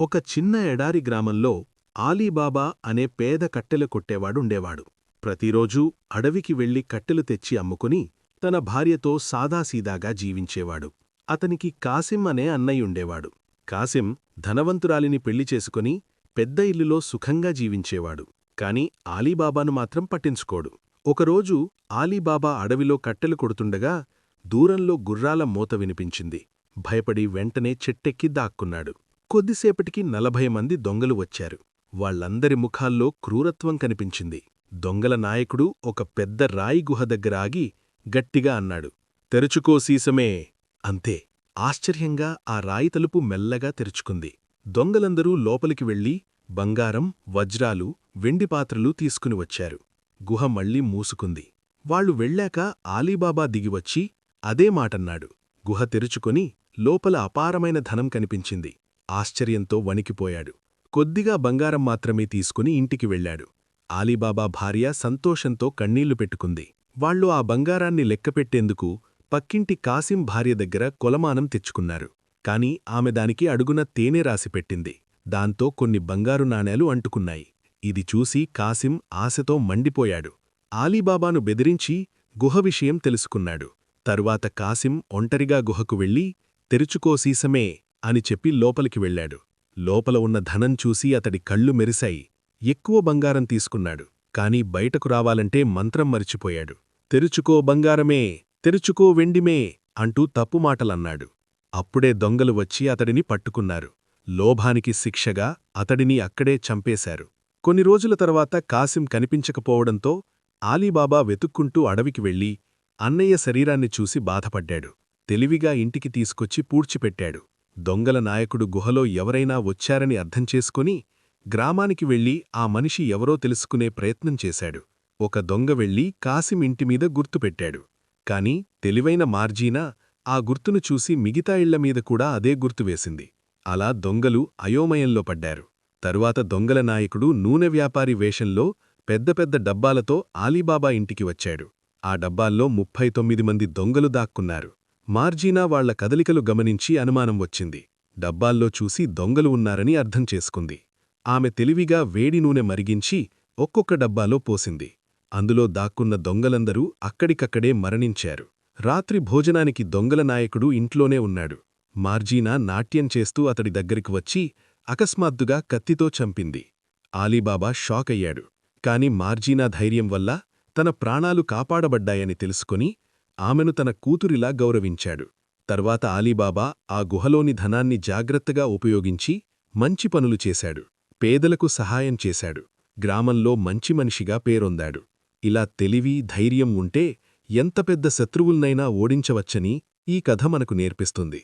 ఒక చిన్న ఎడారి గ్రామంలో ఆలీబాబా అనే పేద కట్టెలు కొట్టేవాడుండేవాడు. ప్రతిరోజూ అడవికి వెళ్ళి కట్టెలు తెచ్చి అమ్ముకుని తన భార్యతో సాదాసీదాగా జీవించేవాడు. అతనికి కాసిం అనే అన్నయ్యుండేవాడు. కాసిం ధనవంతురాలిని పెళ్ళి చేసుకుని పెద్ద ఇల్లులో సుఖంగా జీవించేవాడు. కాని ఆలీబాబాను మాత్రం పట్టించుకోడు. ఒకరోజు ఆలీబాబా అడవిలో కట్టెలు కొడుతుండగా దూరంలో గుర్రాల మోత వినిపించింది. భయపడి వెంటనే చెట్టెక్కి దాక్కున్నాడు. కొద్దిసేపటికి నలభై మంది దొంగలు వచ్చారు. వాళ్ళందరి ముఖాల్లో క్రూరత్వం కనిపించింది. దొంగల నాయకుడు ఒక పెద్ద రాయి గుహ దగ్గర ఆగి గట్టిగా అన్నాడు తెరుచుకో సీసమే. అంతే. ఆశ్చర్యంగా ఆ రాయి తలుపు మెల్లగా తెరుచుకుంది. దొంగలందరూ లోపలికి వెళ్ళి బంగారం వజ్రాలు వెండిపాత్రలు తీసుకుని వచ్చారు. గుహ మళ్ళీ మూసుకుంది. వాళ్ళు వెళ్ళాక ఆలీబాబా దిగివచ్చి అదే మాటన్నాడు. గుహ తెరుచుకొని లోపల అపారమైన ధనం కనిపించింది. ఆశ్చర్యంతో వణికిపోయాడు. కొద్దిగా బంగారం మాత్రమే తీసుకుని ఇంటికి వెళ్ళాడు ఆలీబాబా భార్య సంతోషంతో కన్నీళ్ళు పెట్టుకుంది. వాళ్ళు ఆ బంగారాన్ని లెక్కపెట్టేందుకు పక్కింటి కాసిం భార్య దగ్గర కొలమానం తెచ్చుకున్నారు. కాని ఆమె దానికి అడుగున తేనె రాసిపెట్టింది దాంతో కొన్ని బంగారు నాణేలు అంటుకున్నాయి. ఇది చూసి కాసిం ఆశతో మండిపోయాడు. ఆలీబాబాను బెదిరించి గుహ విషయం తెలుసుకున్నాడు. తరువాత కాసిం ఒంటరిగా గుహకు వెళ్ళి తెరుచుకో సీసమే అని చెప్పి లోపలికి వెళ్ళాడు లోపల ఉన్న ధనం చూసి అతడి కళ్ళు మెరిశాయి. ఎక్కువ బంగారం తీసుకున్నాడు. కాని బయటకు రావాలంటే మంత్రం మరిచిపోయాడు. తెరుచుకో బంగారమే తెరుచుకో వెండిమే అంటూ తప్పుమాటలన్నాడు అప్పుడే దొంగలు వచ్చి అతడిని పట్టుకున్నారు. లోభానికి శిక్షగా అతడిని అక్కడే చంపేశారు. కొన్ని రోజుల తర్వాత కాసిం కనిపించకపోవడంతో ఆలీబాబా వెతుక్కుంటూ అడవికి వెళ్ళి అన్నయ్య శరీరాన్ని చూసి బాధపడ్డాడు. తెలివిగా ఇంటికి తీసుకొచ్చి పూడ్చిపెట్టాడు. దొంగల నాయకుడు గుహలో ఎవరైనా వచ్చారని అర్థం చేసుకుని గ్రామానికి వెళ్ళి ఆ మనిషి ఎవరో తెలుసుకునే ప్రయత్నం చేశాడు. ఒక దొంగ వెళ్ళి కాసిమింటిమీద గుర్తుపెట్టాడు కాని తెలివైన మార్జీనా ఆ గుర్తును చూసి మిగతా ఇళ్ళమీద కూడా అదే గుర్తు వేసింది. అలా దొంగలు అయోమయంలో పడ్డారు. తరువాత దొంగల నాయకుడు నూనె వ్యాపారి వేషంలో పెద్ద పెద్ద డబ్బాలతో ఆలీబాబా ఇంటికి వచ్చాడు. ఆ డబ్బాల్లో ముప్పై తొమ్మిది మంది దొంగలు దాక్కున్నారు. మార్జీనా వాళ్ళ కదలికలు గమనించి అనుమానం వచ్చింది. డబ్బాల్లో చూసి దొంగలు ఉన్నారని అర్థం చేసుకుంది. ఆమె తెలివిగా వేడి నూనె మరిగించి ఒక్కొక్క డబ్బాలో పోసింది. అందులో దాక్కున్న దొంగలందరూ అక్కడికక్కడే మరణించారు. రాత్రి భోజనానికి దొంగల నాయకుడు ఇంట్లోనే ఉన్నాడు. మార్జీనా నాట్యం చేస్తూ అతడి దగ్గరికి వచ్చి అకస్మాత్తుగా కత్తితో చంపింది. ఆలీబాబా షాకయ్యాడు. కాని మార్జీనా ధైర్యం వల్ల తన ప్రాణాలు కాపాడబడ్డాయని తెలుసుకుని ఆమెను తన కూతురిలా గౌరవించాడు. తర్వాత ఆలీబాబా ఆ గుహలోని ధనాన్ని జాగ్రత్తగా ఉపయోగించి మంచి పనులు చేశాడు. పేదలకు సహాయం చేశాడు. గ్రామంలో మంచి మనిషిగా పేరొందాడు. ఇలా తెలివి ధైర్యం ఉంటే ఎంత పెద్ద శత్రువుల్నైనా ఓడించవచ్చని ఈ కథ మనకు నేర్పిస్తుంది.